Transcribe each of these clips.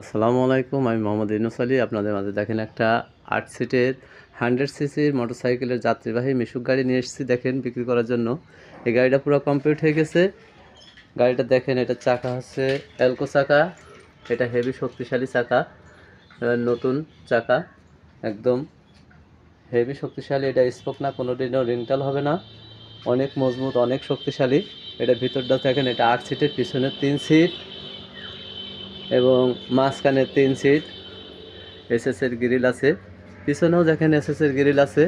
আসসালামু আলাইকুম, আমি মোহাম্মদ ইনুস আলী। আপনাদের মাঝে দেখেন একটা আট সিটের হান্ড্রেড সিসির মোটরসাইকেলের যাত্রীবাহী মিশুক গাড়ি নিয়ে এসেছি, দেখেন বিক্রি করার জন্য। এই গাড়িটা পুরো কমপ্লিট হয়ে গেছে। গাড়িটা দেখেন, এটা চাকা হচ্ছে অ্যালকো চাকা। এটা হেভি শক্তিশালী চাকা নতুন চাকা, একদম হেভি শক্তিশালী। এটা স্পোক না কোনো দিনও রিংটাল হবে না। অনেক মজবুত, অনেক শক্তিশালী। এটা ভিতরটা দেখেন, এটা আট সিটের পিছনে তিন সিট। এবং মাঝখানে তিন সিট এসএসের গ্রিল আছে, পিছনেও দেখেন এসএসের গ্রিল আছে।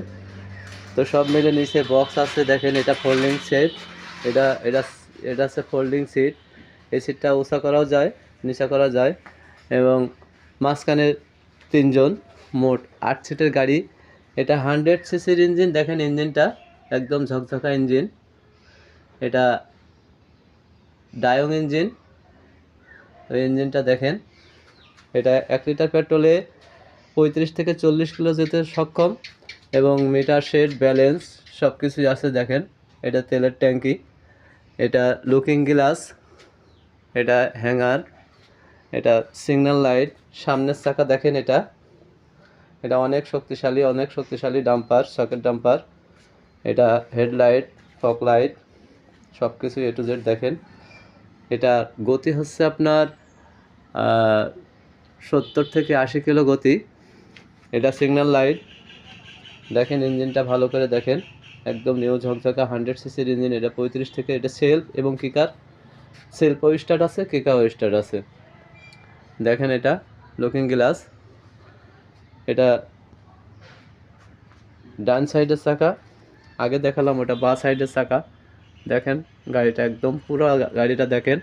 তো সব মিলে নিচে বক্স আছে, দেখেন এটা ফোল্ডিং সিট এটা এটা এটা আছে ফোল্ডিং সিট এই সিটটা উঁচা করাও যায়, নিচা করা যায় এবং মাঝখানে তিনজন, মোট আট সিটের গাড়ি। এটা হান্ড্রেড সিসির ইঞ্জিন দেখেন ইঞ্জিনটা একদম ঝকঝকা ইঞ্জিন এটা ডায়ং ইঞ্জিন ইঞ্জিনটা দেখেন, এটা এক লিটার পেট্রোলে পঁয়ত্রিশ থেকে চল্লিশ কিলো যেতে সক্ষম এবং মিটার শেড, ব্যালেন্স সব কিছুই আছে দেখেন, এটা তেলের ট্যাঙ্কি, এটা লুকিং গ্লাস, এটা হ্যাঙ্গার, এটা সিগন্যাল লাইট, সামনের চাকা দেখেন এটা এটা অনেক শক্তিশালী অনেক শক্তিশালী ডাম্পার, সকেট ডাম্পার, এটা হেডলাইট ফক লাইট সব কিছু এ টু জেড দেখেন। এটা গতি হচ্ছে আপনার সত্তর থেকে আশি কিলো গতি। এটা সিগন্যাল লাইট দেখেন ইঞ্জিনটা ভালো করে দেখেন। একদম নিউ ঝকঝকা হান্ড্রেড সিসির ইঞ্জিন। এটা পঁয়ত্রিশ থেকে, এটা সেলফ এবং কিকার সেলফ স্টার্ট আছে কিকার স্টার্ট আছে। দেখেন এটা লুকিং গ্লাস এটা ডান সাইডের চাকা। আগে দেখালাম ওটা বা সাইডের চাকা। দেখেন, গাড়িটা একদম পুরো গাড়িটা দেখেন।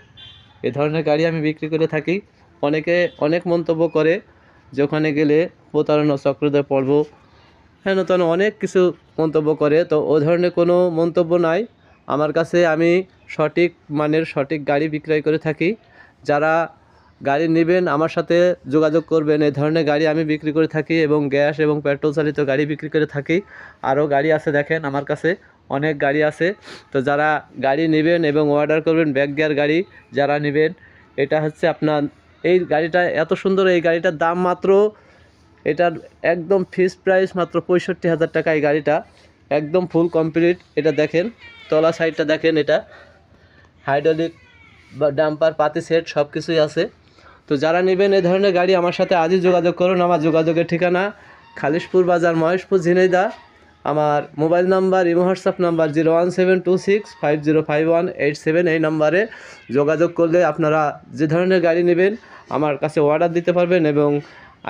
এ ধরনের গাড়ি আমি বিক্রি করে থাকি। অনেকে অনেক মন্তব্য করে যে ওখানে গেলে প্রতারণা চক্রদের পর্ব। হ্যাঁ নতুন অনেক কিছু মন্তব্য করে। তো ও ধরনের কোনো মন্তব্য নাই। আমার কাছে আমি সঠিক মানের সঠিক গাড়ি বিক্রয় করে থাকি। যারা গাড়ি নেবেন, আমার সাথে যোগাযোগ করবেন এই ধরনের গাড়ি আমি বিক্রি করে থাকি এবং গ্যাস এবং পেট্রোল চালিত গাড়ি বিক্রি করে থাকি। আরও গাড়ি আছে দেখেন আমার কাছে। অনেক গাড়ি আছে। তো যারা গাড়ি নেবেন এবং অর্ডার করবেন ব্যাক গিয়ার গাড়ি যারা নেবেন, এটা হচ্ছে আপনার, এই গাড়িটা এত সুন্দর, এই গাড়িটার দাম মাত্র, এটার একদম ফিক্সড প্রাইস মাত্র পঁয়ষট্টি হাজার টাকা এই গাড়িটা। একদম ফুল কমপ্লিট এটা দেখেন, তলা সাইডটা দেখেন এটা। হাইড্রোলিক বা ডাম্পার পাতি সেট সব কিছুই আছে। তো যারা নেবেন এই ধরনের গাড়ি, আমার সাথে আজই যোগাযোগ করুন। আমার যোগাযোগের ঠিকানা খালিশপুর বাজার, মহেশপুর ঝিনাইদা আমার মোবাইল নাম্বার এবং WhatsApp number zero one seven two six five zero five one eight seven এই নাম্বারে যোগাযোগ করলে আপনারা যে ধরনের গাড়ি নেবেন, আমার কাছে অর্ডার দিতে পারবেন এবং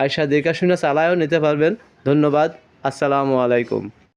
আয়সা দেখা শুনে চালায়ও নিতে পারবেন। ধন্যবাদ। আসসালামু আলাইকুম।